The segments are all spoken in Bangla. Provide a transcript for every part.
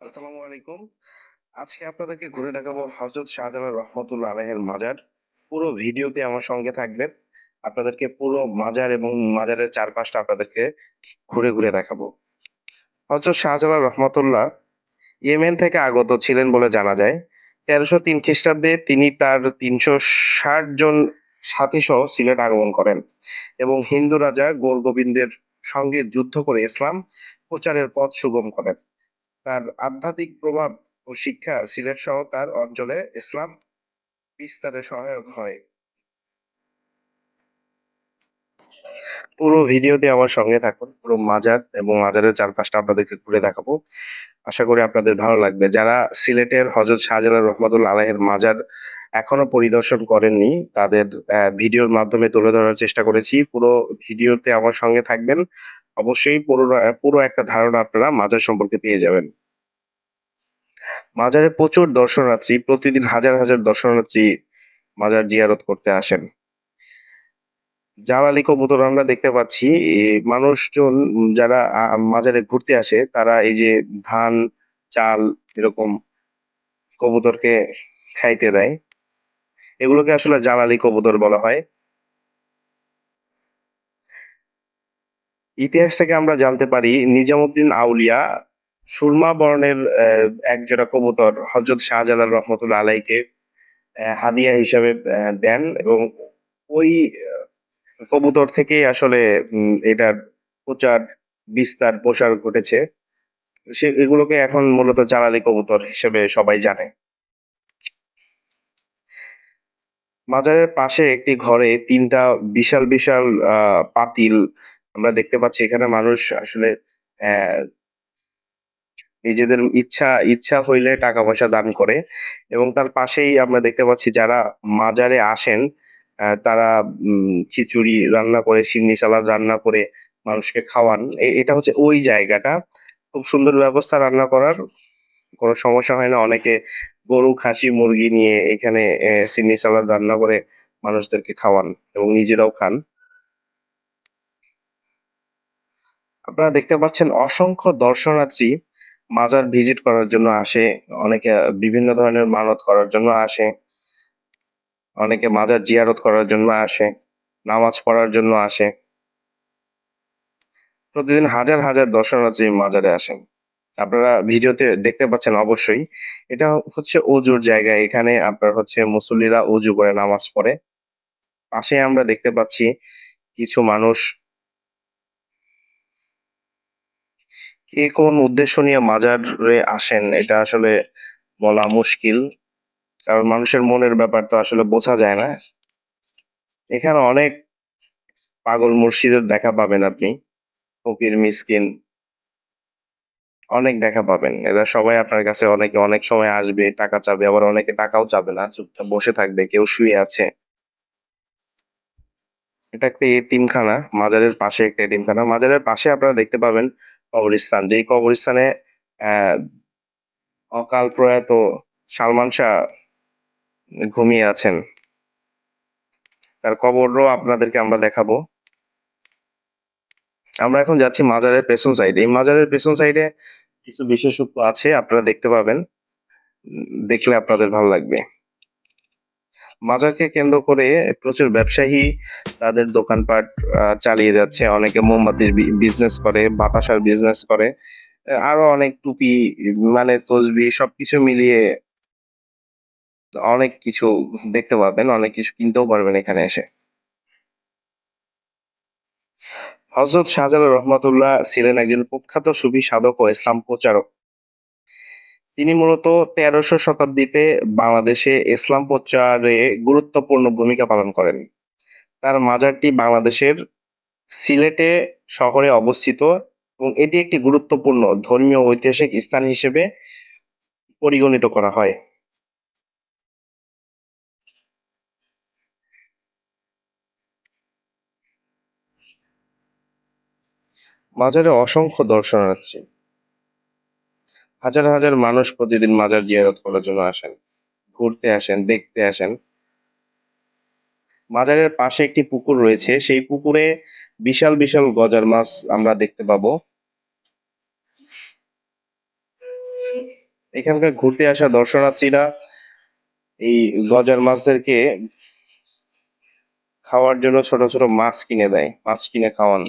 আসসালামু আলাইকুম। আজকে আপনাদেরকে ঘুরে দেখাবো হযরত শাহজালাল রহমাতুল্লাহ আলাইহির মাজার। পুরো ভিডিওতে আমার সঙ্গে থাকবেন। আপনাদেরকে পুরো মাজার এবং মাজারের চারপাশটা আপনাদেরকে ঘুরে, ঘুরে দেখাবো। হযরত শাহজালাল রহমাতুল্লাহ ইয়েমেন থেকে আগত ছিলেন বলে জানা যায়। ১৩০৩ খ্রিস্টাব্দে তিনি তার ৩৬০ জন সাথীসহ সিলেট আগমন করেন এবং হিন্দু রাজা গোরগোবিন্দের সঙ্গে যুদ্ধ করে ইসলাম প্রচারের পথ সুগম করেন। তার আধ্যাত্মিক প্রভাব ও শিক্ষা সিলেট সহ তার অঞ্চলে ইসলাম বিস্তারে সহায়ক হয়। পুরো ভিডিওতে আমার সঙ্গে থাকুন। পুরো মাজার এবং মাজারের চারপাশটা আপনাদেরকে ঘুরে দেখাবো। আশা করি আপনাদের ভালো লাগবে। যারা সিলেটের হযরত শাহজালাল রহমাতুল্লাহ আলাইহির মাজার এখনও পরিদর্শন করেননি, তাদের ভিডিওর মাধ্যমে তুলে ধরার চেষ্টা করেছি। পুরো ভিডিওতে আমার সঙ্গে থাকবেন। অবশ্যই পুরো পুরো একটা ধারণা আপনারা মাজার সম্পর্কে পেয়ে যাবেন। মাজারে প্রচুর দর্শনার্থী, প্রতিদিন হাজার, হাজার দর্শনার্থী মাজার জিয়ারত করতে আসেন। জালালি কবুতর আমরা দেখতে পাচ্ছি। মানুষজন যারা মাজারে ঘুরতে আসে তারা এই যে ধান, চাল এরকম কবুতরকে খাইতে দেয়। এগুলোকে আসলে জালালি কবুতর বলা হয়। ইতিহাস থেকে আমরা জানতে পারি নিজামুদ্দিন আউলিয়া সুরমা বর্ণের এক জোড়া কবুতর হযরত শাহজালাল রহমাতুল্লাহ আলাইকে হাদিয়া হিসাবে দেন এবং ওই কবুতর থেকেই আসলে এটার প্রচার, বিস্তার, প্রসার ঘটেছে। সে এগুলোকে এখন মূলত জালালি কবুতর হিসেবে সবাই জানে। মাজারের পাশে একটি ঘরে তিনটা বিশাল, বিশাল পাতিল আমরা দেখতে পাচ্ছি। এখানে মানুষ আসলে নিজেদের ইচ্ছা, ইচ্ছা হইলে টাকা-পয়সা দান করে এবং তার পাশেই আমরা দেখতে পাচ্ছি যারা মাজারে আসেন তারা খিচুড়ি রান্না করে, সিন্নি সালাদ রান্না করে মানুষকে খাওয়ান। এটা হচ্ছে ওই জায়গাটা। খুব সুন্দর ব্যবস্থা রান্না করার। কোনো সমস্যা হয় না। অনেকে গরু, খাসি, মুরগি নিয়ে এখানে সিন্নি সালাদ রান্না করে মানুষদেরকে খাওয়ান এবং নিজেরাও খান। আপনারা দেখতে পাচ্ছেন অসংখ্য দর্শনার্থী মাজার ভিজিট করার জন্য আসে। অনেকে বিভিন্ন ধরনের মানত করার জন্য আসে। অনেকে মাজার জিয়ারত করার জন্য আসে, নামাজ পড়ার জন্য আসে। প্রতিদিন হাজার, হাজার দর্শনার্থী মাজারে আসেন। আপনারা ভিডিওতে দেখতে পাচ্ছেন অবশ্যই। এটা হচ্ছে অজুর জায়গা। এখানে আপনার হচ্ছে মুসল্লিরা অজু করে নামাজ পড়ে। পাশে আমরা দেখতে পাচ্ছি কিছু মানুষ কে কোন উদ্দেশ্য নিয়ে মাজারে আসেন এটা আসলে বলা মুশকিল। কারণ মানুষের মনের ব্যাপার তো আসলে বোঝা যায় না। এখানে অনেক পাগল মুর্শিদের দেখা পাবেন আপনি। ফকির, মিসকিন অনেক দেখা পাবেন। এরা সবাই আপনার কাছে অনেকে অনেক সময় আসবে, টাকা চাবে, আবার অনেকে টাকাও চাবে না। চুপচাপ বসে থাকবে, কেউ শুয়ে আছে। এটা একটা এতিমখানা। মাজারের পাশে একটা এতিমখানা। মাজারের পাশে আপনারা দেখতে পাবেন কবরস্থান। যেই কবরস্থানে অকাল প্রয়াত সালমান শাহ ঘুমিয়ে আছেন। তার কবরও আপনাদেরকে আমরা দেখাবো। আমরা এখন যাচ্ছি মাজারের পেছন সাইডে। এই মাজারের পেছন সাইডে কিছু বিশেষত্ব আছে, আপনারা দেখতে পাবেন। দেখলে আপনাদের ভালো লাগবে। মাজারকে কেন্দ্র করে প্রচুর ব্যবসায়ী তাদের দোকানপাট চালিয়ে যাচ্ছে। অনেকে মোমবাতির বিজনেস করে, বাতাসার বিজনেস করে। আরও অনেক টুপি মানে তসবি সবকিছু মিলিয়ে অনেক কিছু দেখতে পাবেন। অনেক কিছু কিনতেও পারবেন এখানে এসে। হযরত শাহজালাল রহমাতুল্লাহ ছিলেন একজন প্রখ্যাত সুফি সাধক ও ইসলাম প্রচারক। তিনি মূলত ১৩শ শতাব্দীতে বাংলাদেশে ইসলাম প্রচারে গুরুত্বপূর্ণ ভূমিকা পালন করেন। তার মাজারটি বাংলাদেশের সিলেটে শহরে অবস্থিত এবং এটি একটি গুরুত্বপূর্ণ ধর্মীয় ঐতিহাসিক স্থান হিসেবে পরিগণিত করা হয়। মাজারে অসংখ্য দর্শনার্থী। হাজার, হাজার মানুষ প্রতিদিন মাজার জিয়ারত করার জন্য আসেন। ঘুরতে আসেন, দেখতে আসেন। মাজারের পাশে একটি পুকুর রয়েছে। সেই পুকুরে বিশাল, বিশাল গজার মাছ আমরা দেখতে পাবো। এখানকার ঘুরতে আসা দর্শনার্থীরা এই গজার মাছদেরকে খাওয়ার জন্য ছোট ছোট মাছ কিনে দেয় মাছ কিনে খাওয়ান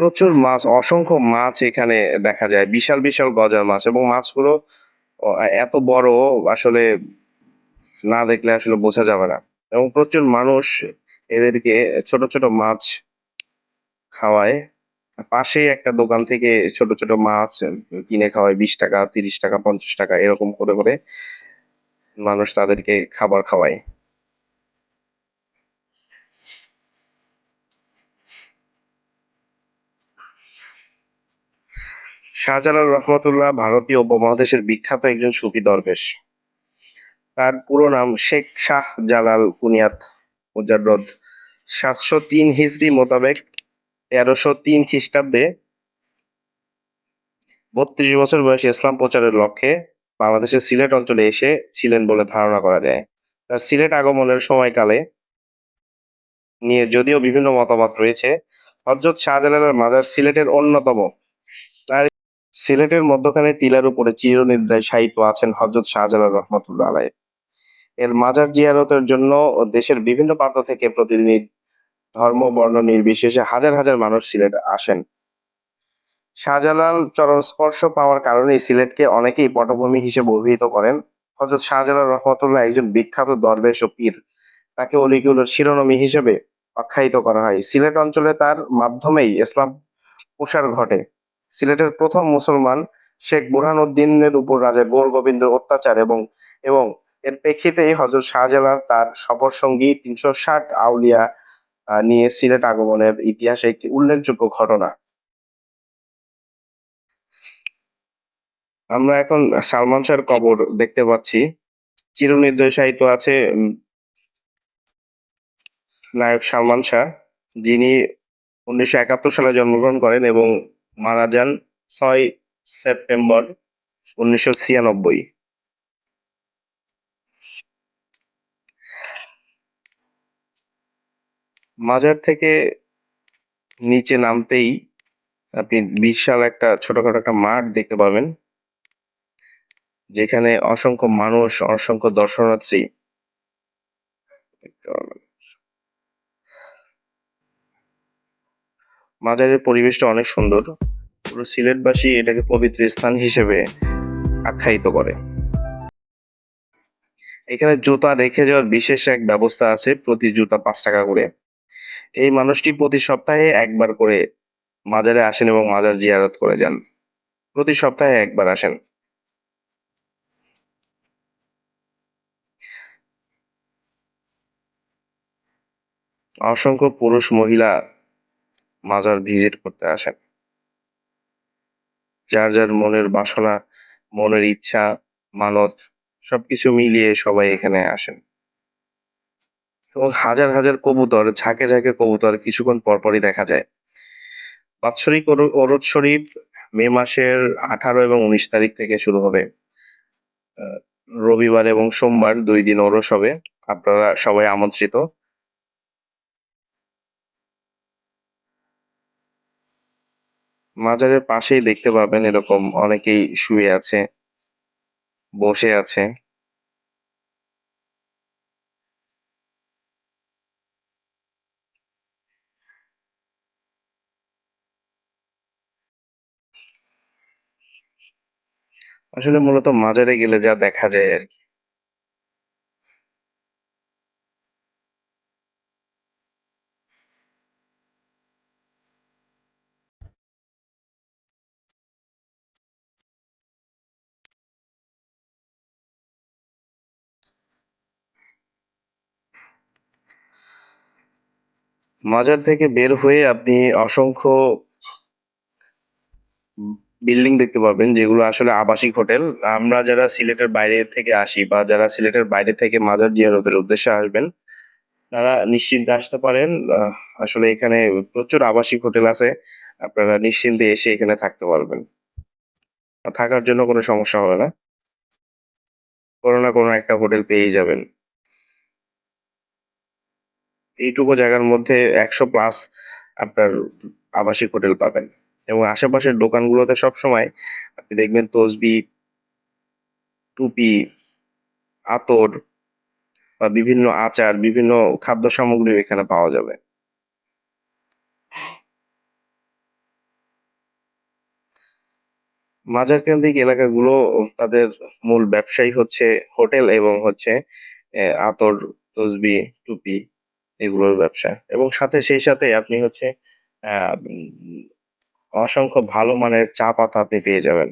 প্রচুর মাছ, অসংখ্য মাছ এখানে দেখা যায়। বিশাল বিশাল গজার মাছ এবং মাছগুলো এত বড় আসলে না দেখলে আসলে বোঝা যাবে না। এবং প্রচুর মানুষ এদেরকে ছোট ছোট মাছ খাওয়ায়। পাশেই একটা দোকান থেকে ছোট ছোট মাছ কিনে খাওয়ায়, বিশ টাকা, তিরিশ টাকা, পঞ্চাশ টাকা এরকম করে করে মানুষ তাদেরকে খাবার খাওয়ায়। শাহজালাল রহমতুল্লাহ ভারতীয় উপমহাদেশের বিখ্যাত একজন সুফি দরবেশ। তার পুরো নাম শেখ শাহ জালাল কুনিয়াত মুজাররদ সাতশো তিন হিজরি মোতাবেক তেরোশো তিন খ্রিস্টাব্দে বত্রিশ বছর বয়সে ইসলাম প্রচারের লক্ষ্যে বাংলাদেশের সিলেট অঞ্চলে এসে ছিলেন বলে ধারণা করা যায়। তার সিলেট আগমনের সময়কালে নিয়ে যদিও বিভিন্ন মতামত রয়েছে হজরত শাহজালালের মাজার সিলেটের অন্যতম সিলেটের মধ্যখানে টিলার উপরে চিরনিদ্রায় শায়িত আছেন হজরত শাহজালাল রহমতুল্লাহ আলাই এর মাজার জিয়ারতের জন্য দেশের বিভিন্ন প্রান্ত থেকে প্রতিদিন ধর্ম, বর্ণ নির্বিশেষে হাজার হাজার মানুষ সিলেট আসেন। শাহজালাল চরণ স্পর্শ পাওয়ার কারণে সিলেটকে অনেকেই পটভূমি হিসেবে অভিহিত করেন। হজরত শাহজালাল রহমতুল্লাহ একজন বিখ্যাত দরবেশ ও পীর। তাকে অলিগুলোর শিরোনামী হিসেবে আখ্যায়িত করা হয়। সিলেট অঞ্চলে তার মাধ্যমেই ইসলাম প্রসার ঘটে। সিলেটের প্রথম মুসলমান শেখ বুরহানুদ্দিনের উপর রাজা গৌর গোবিন্দের অত্যাচার এবং এবং এর প্রেক্ষিতেই হজরত শাহজালাল তার সফর সঙ্গী তিনশো ষাট আউলিয়া নিয়ে সিলেট আগমনের ইতিহাসে একটি উল্লেখযোগ্য ঘটনা। আমরা এখন সালমান শাহর কবর দেখতে পাচ্ছি। চিরনির্দয় সাহিত্য আছে নায়ক সালমান শাহ, যিনি উনিশশো একাত্তর সালে জন্মগ্রহণ করেন এবং মারা যান ছয় সেপ্টেম্বর উনিশশো ছিয়ানব্বই। মাজার থেকে নিচে নামতেই আপনি বিশাল একটা ছোটখাটো একটা মাঠ দেখতে পাবেন, যেখানে অসংখ্য মানুষ, অসংখ্য দর্শনার্থী দেখতে পাবেন মাজারের পরিবেশটা অনেক সুন্দর। পুরো সিলেটবাসী এটাকে পবিত্র স্থান হিসেবে আখ্যায়িত করে। এখানে জুতা রেখে যাওয়ার বিশেষ এক ব্যবস্থা আছে প্রতি জুতা পাঁচ টাকা করে। এই মানুষটি প্রতি সপ্তাহে একবার করে মাজারে আসেন এবং মাজার জিয়ারত করে যান। প্রতি সপ্তাহে একবার আসেন। অসংখ্য পুরুষ, মহিলা মাজার ভিজিট করতে আসেন। যার যার মনের বাসনা, মনের ইচ্ছা, মানত, সবকিছু মিলিয়ে সবাই এখানে আসেন। এবং হাজার হাজার কবুতর, ঝাঁকে ঝাঁকে কবুতর কিছুক্ষণ পরপরই দেখা যায়। বাৎসরিক ওর- ওরদ শরীফ মে মাসের আঠারো এবং উনিশ তারিখ থেকে শুরু হবে। রবিবার এবং সোমবার দুই দিন ওরস হবে। আপনারা সবাই আমন্ত্রিত। মাজারের পাশেই দেখতে পাবেন এরকম অনেকেই শুয়ে আছে, বসে আছে। আসলে মূলত মাজারে গেলে যা দেখা যায় আর কি। মাজার থেকে বের হয়ে আপনি অসংখ্য বিল্ডিং দেখতে পাবেন, যেগুলো আসলে আবাসিক হোটেল। আমরা যারা সিলেটের বাইরে থেকে আসি বা যারা সিলেটের বাইরে থেকে মাজার জিয়ারতের উদ্দেশ্যে আসবেন, তারা নিশ্চিন্তে আসতে পারেন। আসলে এখানে প্রচুর আবাসিক হোটেল আছে, আপনারা নিশ্চিন্তে এসে এখানে থাকতে পারবেন। থাকার জন্য কোনো সমস্যা হবে না। কোনো না কোনো একটা হোটেল পেয়েই যাবেন। এইটুকু জায়গার মধ্যে একশো প্লাস আপনার আবাসিক হোটেল পাবেন এবং আশেপাশের দোকানগুলোতে সবসময় আপনি দেখবেন তসবি টুপি, আতর বা বিভিন্ন আচার, বিভিন্ন খাদ্য সামগ্রী এখানে পাওয়া যাবে। মাজার কেন্দ্রিক এলাকাগুলো তাদের মূল ব্যবসায়ী হচ্ছে হোটেল এবং হচ্ছে আতর, তসবি, টুপি এগুলোর ব্যবসা এবং সাথে সেই সাথে আপনি হচ্ছে অসংখ্য ভালো মানের চা পাতা আপনি পেয়ে যাবেন।